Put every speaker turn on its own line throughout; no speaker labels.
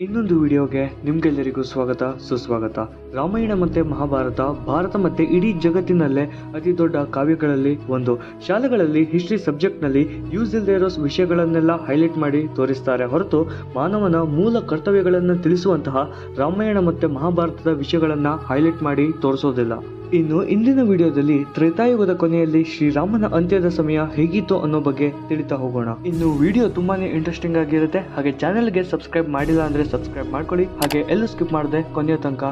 ಇನ್ನೊಂದು ವಿಡಿಯೋಗೆ ನಿಮ್ಗೆಲ್ಲರಿಗೂ ಸ್ವಾಗತ, ಸುಸ್ವಾಗತ. ರಾಮಾಯಣ ಮತ್ತೆ ಮಹಾಭಾರತ, ಭಾರತ ಮತ್ತೆ ಇಡೀ ಜಗತ್ತಿನಲ್ಲೇ ಅತಿ ದೊಡ್ಡ ಕಾವ್ಯಗಳಲ್ಲಿ ಒಂದು. ಶಾಲೆಗಳಲ್ಲಿ ಹಿಸ್ಟ್ರಿ ಸಬ್ಜೆಕ್ಟ್ನಲ್ಲಿ ಯೂಸ್ ಇಲ್ಲದೆ ಇರೋ ವಿಷಯಗಳನ್ನೆಲ್ಲ ಹೈಲೈಟ್ ಮಾಡಿ ತೋರಿಸ್ತಾರೆ ಹೊರತು ಮಾನವನ ಮೂಲ ಕರ್ತವ್ಯಗಳನ್ನು ತಿಳಿಸುವಂತಹ ರಾಮಾಯಣ ಮತ್ತೆ ಮಹಾಭಾರತದ ವಿಷಯಗಳನ್ನ ಹೈಲೈಟ್ ಮಾಡಿ ತೋರಿಸೋದಿಲ್ಲ. ಇನ್ನು ಇಂದಿನ ವಿಡಿಯೋದಲ್ಲಿ ತ್ರೇತಾಯುಗದ ಕೊನೆಯಲ್ಲಿ ಶ್ರೀರಾಮನ ಅಂತ್ಯದ ಸಮಯ ಹೇಗಿತ್ತು ಅನ್ನೋ ಬಗ್ಗೆ ತಿಳಿತಾ ಹೋಗೋಣ. ಇನ್ನು ವಿಡಿಯೋ ತುಂಬಾನೇ ಇಂಟ್ರೆಸ್ಟಿಂಗ್ ಆಗಿರುತ್ತೆ. ಹಾಗೆ ಚಾನೆಲ್ಗೆ ಸಬ್ಸ್ಕ್ರೈಬ್ ಮಾಡಿಲ್ಲ ಅಂದ್ರೆ ಸಬ್ಸ್ಕ್ರೈಬ್ ಮಾಡ್ಕೊಳ್ಳಿ. ಹಾಗೆ ಎಲ್ಲೂ ಸ್ಕಿಪ್ ಮಾಡದೆ ಕೊನೆಯ ತನಕ.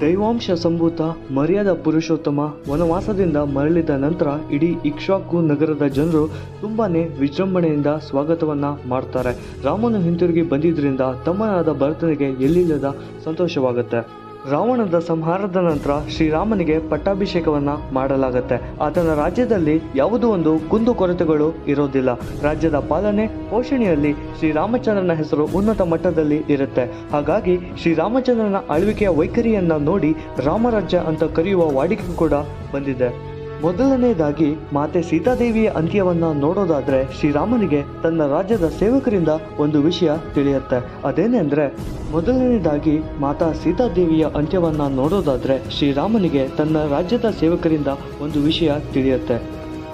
ದೈವಾಂಶ ಸಂಭೂತ ಮರ್ಯಾದ ಪುರುಷೋತ್ತಮ ವನವಾಸದಿಂದ ಮರಳಿದ ನಂತರ ಇಡೀ ಇಕ್ಷಾಕು ನಗರದ ಜನರು ತುಂಬಾನೇ ವಿಜೃಂಭಣೆಯಿಂದ ಸ್ವಾಗತವನ್ನ ಮಾಡ್ತಾರೆ. ರಾಮನು ಹಿಂತಿರುಗಿ ಬಂದಿದ್ರಿಂದ ತಮ್ಮನಾದ ಭರತನಿಗೆ ಎಲ್ಲಿಲ್ಲದ ಸಂತೋಷವಾಗುತ್ತೆ. ರಾವಣದ ಸಂಹಾರದ ನಂತರ ಶ್ರೀರಾಮನಿಗೆ ಪಟ್ಟಾಭಿಷೇಕವನ್ನ ಮಾಡಲಾಗುತ್ತೆ. ಆತನ ರಾಜ್ಯದಲ್ಲಿ ಯಾವುದೋ ಒಂದು ಕುಂದುಕೊರತೆಗಳು ಇರೋದಿಲ್ಲ. ರಾಜ್ಯದ ಪಾಲನೆ ಪೋಷಣೆಯಲ್ಲಿ ಶ್ರೀರಾಮಚಂದ್ರನ ಹೆಸರು ಉನ್ನತ ಮಟ್ಟದಲ್ಲಿ ಇರುತ್ತೆ. ಹಾಗಾಗಿ ಶ್ರೀರಾಮಚಂದ್ರನ ಆಳ್ವಿಕೆಯ ವೈಖರಿಯನ್ನ ನೋಡಿ ರಾಮರಾಜ್ಯ ಅಂತ ಕರೆಯುವ ವಾಡಿಕೆ ಕೂಡ ಬಂದಿದೆ. ಮೊದಲನೇದಾಗಿ ಮಾತೆ ಸೀತಾದೇವಿಯ ಅಂತ್ಯವನ್ನ ನೋಡೋದಾದ್ರೆ ಶ್ರೀರಾಮನಿಗೆ ತನ್ನ ರಾಜ್ಯದ ಸೇವಕರಿಂದ ಒಂದು ವಿಷಯ ತಿಳಿಯುತ್ತೆ. ಅದೇನೆಂದ್ರೆ ಮೊದಲನೇದಾಗಿ ಮಾತಾ ಸೀತಾದೇವಿಯ ಅಂತ್ಯವನ್ನ ನೋಡೋದಾದ್ರೆ ಶ್ರೀರಾಮನಿಗೆ ತನ್ನ ರಾಜ್ಯದ ಸೇವಕರಿಂದ ಒಂದು ವಿಷಯ ತಿಳಿಯುತ್ತೆ.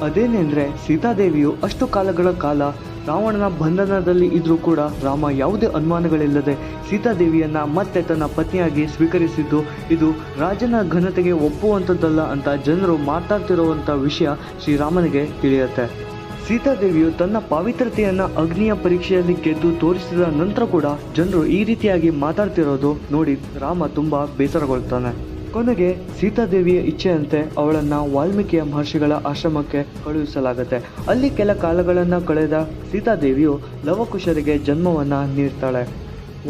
ಅದೇನೆಂದ್ರೆ ಸೀತಾದೇವಿಯು ಅಷ್ಟು ಕಾಲಗಳ ಕಾಲ ರಾವಣನ ಬಂಧನದಲ್ಲಿ ಇದ್ರೂ ಕೂಡ ರಾಮ ಯಾವುದೇ ಅನುಮಾನಗಳಿಲ್ಲದೆ ಸೀತಾದೇವಿಯನ್ನ ಮತ್ತೆ ತನ್ನ ಪತ್ನಿಯಾಗಿ ಸ್ವೀಕರಿಸಿದ್ದು, ಇದು ರಾಜನ ಘನತೆಗೆ ಒಪ್ಪುವಂಥದ್ದಲ್ಲ ಅಂತ ಜನರು ಮಾತಾಡ್ತಿರುವಂಥ ವಿಷಯ ಶ್ರೀರಾಮನಿಗೆ ತಿಳಿಯುತ್ತೆ. ಸೀತಾದೇವಿಯು ತನ್ನ ಪಾವಿತ್ರತೆಯನ್ನ ಅಗ್ನಿಯ ಪರೀಕ್ಷೆಯಲ್ಲಿ ಗೆದ್ದು ತೋರಿಸಿದ ನಂತರ ಕೂಡ ಜನರು ಈ ರೀತಿಯಾಗಿ ಮಾತಾಡ್ತಿರೋದು ನೋಡಿ ರಾಮ ತುಂಬಾ ಬೇಸರಗೊಳ್ತಾನೆ. ಕೊನೆಗೆ ಸೀತಾದೇವಿಯ ಇಚ್ಛೆಯಂತೆ ಅವಳನ್ನ ವಾಲ್ಮೀಕಿಯ ಮಹರ್ಷಿಗಳ ಆಶ್ರಮಕ್ಕೆ ಕಳುಹಿಸಲಾಗುತ್ತೆ. ಅಲ್ಲಿ ಕೆಲ ಕಾಲಗಳನ್ನ ಕಳೆದ ಸೀತಾದೇವಿಯು ಲವಕುಶರಿಗೆ ಜನ್ಮವನ್ನ ನೀಡ್ತಾಳೆ.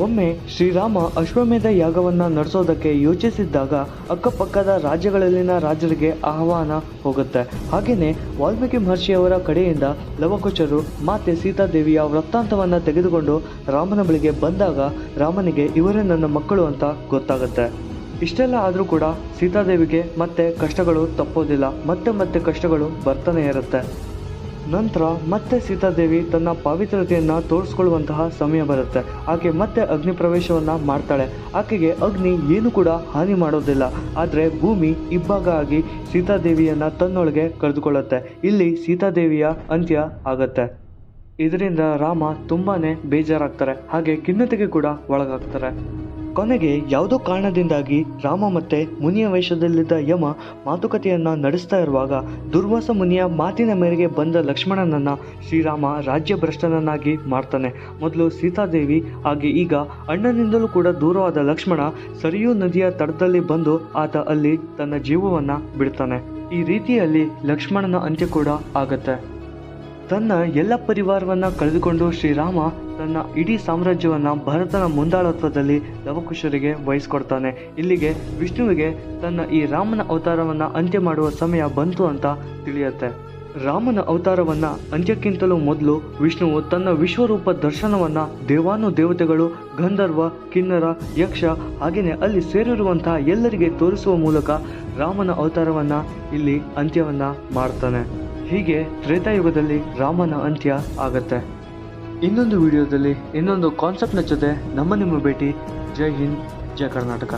ಒಮ್ಮೆ ಶ್ರೀರಾಮ ಅಶ್ವಮೇಧ ಯಾಗವನ್ನ ನಡೆಸೋದಕ್ಕೆ ಯೋಚಿಸಿದ್ದಾಗ ಅಕ್ಕಪಕ್ಕದ ರಾಜ್ಯಗಳಲ್ಲಿನ ರಾಜರಿಗೆ ಆಹ್ವಾನ ಹೋಗುತ್ತೆ. ಹಾಗೆಯೇ ವಾಲ್ಮೀಕಿ ಮಹರ್ಷಿಯವರ ಕಡೆಯಿಂದ ಲವಕುಶರು ಮಾತೆ ಸೀತಾದೇವಿಯ ವೃತ್ತಾಂತವನ್ನ ತೆಗೆದುಕೊಂಡು ರಾಮನ ಬಳಿಗೆ ಬಂದಾಗ ರಾಮನಿಗೆ ಇವರೇ ನನ್ನ ಮಕ್ಕಳು ಅಂತ ಗೊತ್ತಾಗುತ್ತೆ. ಇಷ್ಟೆಲ್ಲ ಆದರೂ ಕೂಡ ಸೀತಾದೇವಿಗೆ ಮತ್ತೆ ಕಷ್ಟಗಳು ತಪ್ಪೋದಿಲ್ಲ. ಮತ್ತೆ ಮತ್ತೆ ಕಷ್ಟಗಳು ಬರ್ತಾನೆ ಇರುತ್ತೆ. ನಂತರ ಮತ್ತೆ ಸೀತಾದೇವಿ ತನ್ನ ಪಾವಿತ್ರತೆಯನ್ನು ತೋರಿಸ್ಕೊಳ್ಳುವಂತಹ ಸಮಯ ಬರುತ್ತೆ. ಆಕೆ ಮತ್ತೆ ಅಗ್ನಿ ಪ್ರವೇಶವನ್ನು ಮಾಡ್ತಾಳೆ. ಆಕೆಗೆ ಅಗ್ನಿ ಏನು ಕೂಡ ಹಾನಿ ಮಾಡೋದಿಲ್ಲ. ಆದರೆ ಭೂಮಿ ಇಬ್ಬಾಗ ಆಗಿ ಸೀತಾದೇವಿಯನ್ನು ತನ್ನೊಳಗೆ ಕರೆದುಕೊಳ್ಳುತ್ತೆ. ಇಲ್ಲಿ ಸೀತಾದೇವಿಯ ಅಂತ್ಯ ಆಗತ್ತೆ. ಇದರಿಂದ ರಾಮ ತುಂಬಾ ಬೇಜಾರಾಗ್ತಾರೆ. ಹಾಗೆ ಖಿನ್ನತೆಗೆ ಕೂಡ ಒಳಗಾಗ್ತಾರೆ. ಕೊನೆಗೆ ಯಾವುದೋ ಕಾರಣದಿಂದಾಗಿ ರಾಮ ಮತ್ತೆ ಮುನಿಯ ವೇಷದಲ್ಲಿದ್ದ ಯಮ ಮಾತುಕತೆಯನ್ನ ನಡೆಸ್ತಾ ಇರುವಾಗ ದುರ್ವಾಸ ಮುನಿಯ ಮಾತಿನ ಮೇರೆಗೆ ಬಂದ ಲಕ್ಷ್ಮಣನನ್ನ ಶ್ರೀರಾಮ ರಾಜ್ಯ ಭ್ರಷ್ಟನನ್ನಾಗಿ ಮಾಡ್ತಾನೆ. ಮೊದಲು ಸೀತಾದೇವಿ, ಹಾಗೆ ಈಗ ಅಣ್ಣನಿಂದಲೂ ಕೂಡ ದೂರವಾದ ಲಕ್ಷ್ಮಣ ಸರಿಯೂ ನದಿಯ ತಡದಲ್ಲಿ ಬಂದು ಆತ ಅಲ್ಲಿ ತನ್ನ ಜೀವವನ್ನ ಬಿಡ್ತಾನೆ. ಈ ರೀತಿಯಲ್ಲಿ ಲಕ್ಷ್ಮಣನ ಅಂತ್ಯ ಕೂಡ ಆಗತ್ತೆ. ತನ್ನ ಎಲ್ಲ ಪರಿವಾರವನ್ನ ಕಳೆದುಕೊಂಡು ಶ್ರೀರಾಮ ತನ್ನ ಇಡೀ ಸಾಮ್ರಾಜ್ಯವನ್ನು ಭರತನ ಮುಂದಾಳತ್ವದಲ್ಲಿ ಲವಕುಶರಿಗೆ ವಹಿಸ್ಕೊಡ್ತಾನೆ. ಇಲ್ಲಿಗೆ ವಿಷ್ಣುವಿಗೆ ತನ್ನ ಈ ರಾಮನ ಅವತಾರವನ್ನು ಅಂತ್ಯ ಮಾಡುವ ಸಮಯ ಬಂತು ಅಂತ ತಿಳಿಯುತ್ತೆ. ರಾಮನ ಅವತಾರವನ್ನ ಅಂತ್ಯಕ್ಕಿಂತಲೂ ಮೊದಲು ವಿಷ್ಣುವು ತನ್ನ ವಿಶ್ವರೂಪ ದರ್ಶನವನ್ನ ದೇವಾನು ದೇವತೆಗಳು, ಗಂಧರ್ವ, ಕಿನ್ನರ, ಯಕ್ಷ ಹಾಗೆಯೇ ಅಲ್ಲಿ ಸೇರಿರುವಂತಹ ಎಲ್ಲರಿಗೆ ತೋರಿಸುವ ಮೂಲಕ ರಾಮನ ಅವತಾರವನ್ನ ಇಲ್ಲಿ ಅಂತ್ಯವನ್ನ ಮಾಡ್ತಾನೆ. ಹೀಗೆ ತ್ರೇತಾಯುಗದಲ್ಲಿ ರಾಮನ ಅಂತ್ಯ ಆಗತ್ತೆ. ಇನ್ನೊಂದು ವಿಡಿಯೋದಲ್ಲಿ ಇನ್ನೊಂದು ಕಾನ್ಸೆಪ್ಟ್ನ ಜೊತೆ ನಮ್ಮ ನಿಮ್ಮ ಭೇಟಿ. ಜೈ ಹಿಂದ್ ಜೈ ಕರ್ನಾಟಕ.